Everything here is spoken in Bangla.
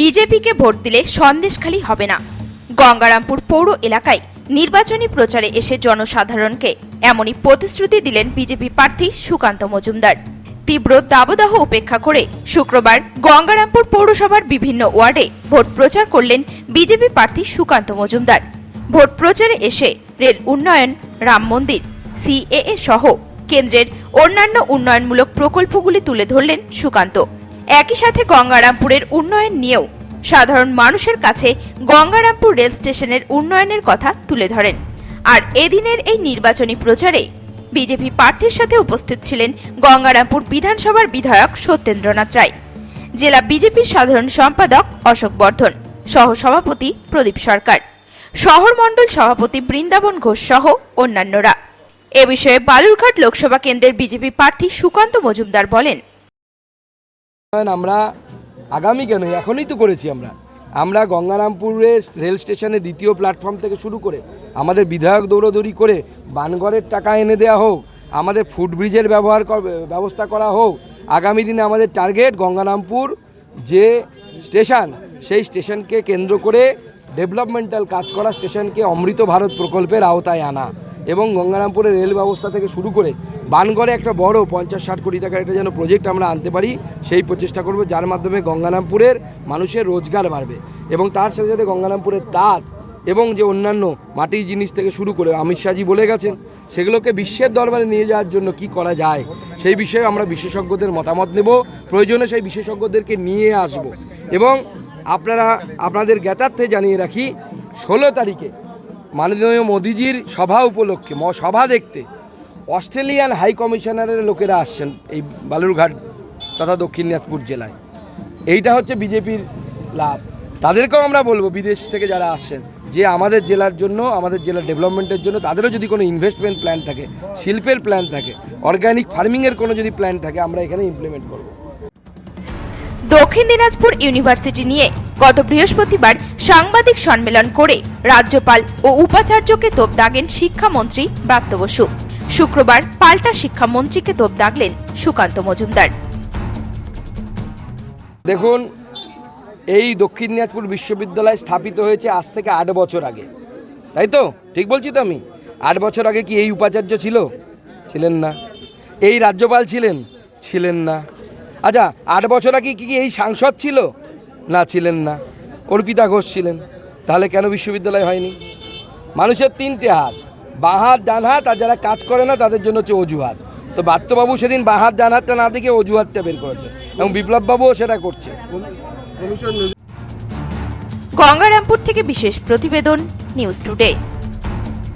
বিজেপিকে ভোট দিলে সন্দেশখালী হবে না। গঙ্গারামপুর পৌর এলাকায় নির্বাচনী প্রচারে এসে জনসাধারণকে এমনই প্রতিশ্রুতি দিলেন বিজেপি প্রার্থী সুকান্ত মজুমদার। তীব্র দাবদাহ উপেক্ষা করে শুক্রবার গঙ্গারামপুর পৌরসভার বিভিন্ন ওয়ার্ডে ভোট প্রচার করলেন বিজেপি প্রার্থী সুকান্ত মজুমদার। ভোট প্রচারে এসে রেল উন্নয়ন, রাম মন্দির, সিএএ সহ কেন্দ্রের অন্যান্য উন্নয়নমূলক প্রকল্পগুলি তুলে ধরলেন সুকান্ত। একই সাথে গঙ্গারামপুরের উন্নয়ন নিয়েও সাধারণ মানুষের কাছে গঙ্গারামপুর রেল স্টেশনের উন্নয়নের কথা তুলে ধরেন। আর এদিনের এই নির্বাচনী প্রচারে বিজেপি প্রার্থীর সাথে উপস্থিত ছিলেন গঙ্গারামপুর বিধানসভার বিধায়ক সত্যেন্দ্রনাথ রায়, জেলা বিজেপির সাধারণ সম্পাদক অশোক বর্ধন সহ সভাপতি প্রদীপ সরকার, শহর মণ্ডল সভাপতি বৃন্দাবন ঘোষ সহ অন্যান্যরা। এ বিষয়ে বালুরঘাট লোকসভা কেন্দ্রের বিজেপি প্রার্থী সুকান্ত মজুমদার বলেন, আমরা আগামী কেন? এখনই তো করেছি আমরা। আমরা গঙ্গারামপুরের রেল স্টেশনে দ্বিতীয় প্ল্যাটফর্ম থেকে শুরু করে আমাদের বিধায়ক দৌড়দৌড়ি করে বানগড়ের টাকা এনে দেওয়া হোক, আমাদের ফুটব্রিজের ব্যবহার ব্যবস্থা করা হোক, আগামী দিনে আমাদের টার্গেট গঙ্গারামপুর যে স্টেশন, সেই স্টেশনকে কেন্দ্র করে ডেভেলপমেন্টাল কাজ করা স্টেশনকে অমৃত ভারত প্রকল্পের আওতায় আনা এবং গঙ্গারামপুরের রেল ব্যবস্থা থেকে শুরু করে বানগড়ে একটা বড় পঞ্চাশ ষাট কোটি টাকার একটা যেন প্রজেক্ট আমরা আনতে পারি, সেই প্রচেষ্টা করব, যার মাধ্যমে গঙ্গারামপুরের মানুষের রোজগার বাড়বে। এবং তার সাথে সাথে গঙ্গারামপুরের তাঁত এবং যে অন্যান্য মাটির জিনিস থেকে শুরু করে, অমিত শাহজি বলে গেছেন, সেগুলোকে বিশ্বের দরবারে নিয়ে যাওয়ার জন্য কি করা যায়, সেই বিষয়ে আমরা বিশেষজ্ঞদের মতামত নেব, প্রয়োজনে সেই বিশেষজ্ঞদেরকে নিয়ে আসব। এবং আপনারা আপনাদের জ্ঞাতার্থে জানিয়ে রাখি, ষোলো তারিখে মাননীয় মোদিজির সভা উপলক্ষে, ম- সভা দেখতে অস্ট্রেলিয়ান হাই কমিশনারের লোকেরা আসছেন এই বালুরঘাট তথা দক্ষিণ দিনাজপুর জেলায়। এইটা হচ্ছে বিজেপির লাভ। তাদেরকেও আমরা বলব, বিদেশ থেকে যারা আসছেন, যে আমাদের জেলার জন্য, আমাদের জেলার ডেভেলপমেন্টের জন্য তাদেরও যদি কোনো ইনভেস্টমেন্ট প্ল্যান থাকে, শিল্পের প্ল্যান থাকে অর্গানিক ফার্মিংয়ের কোনো যদি প্ল্যান থাকে, আমরা এখানে ইমপ্লিমেন্ট করব। দক্ষিণ দিনাজপুর ইউনিভার্সিটি নিয়ে গত বৃহস্পতিবার সাংবাদিক সম্মেলন করে রাজ্যপাল ও উপাচার্যকে তোপ দাগেন শিক্ষামন্ত্রী ব্রাত্য বসু। শুক্রবার পাল্টা শিক্ষামন্ত্রীকে তোপ দাগলেন সুকান্ত মজুমদার। দেখুন, এই দক্ষিণ দিনাজপুর বিশ্ববিদ্যালয় স্থাপিত হয়েছে আজ থেকে আট বছর আগে। তাই তো? ঠিক বলছি তো আমি? আট বছর আগে কি এই উপাচার্য ছিল? ছিলেন না। এই রাজ্যপাল ছিলেন? ছিলেন না। আচ্ছা আট বছর আগে কি কি এই সাংসদ ছিল? না ছিলেন না। অর্পিতা ঘোষ ছিলেন। তাহলে কেন বিশ্ববিদ্যালয় হয়নি? মানুষের তিনটে হাত বাঁ হাত ডান হাত আর যারা কাজ করে না তাদের জন্য হচ্ছে অজুহাত। তো বাত্যবাবু সেদিন বাঁ হাত ডান হাতটা না দেখে অজুহাতটা বের করেছে এবং বিপ্লববাবুও সেটা করছে। গঙ্গারামপুর থেকে বিশেষ প্রতিবেদন নিউজ টুডে।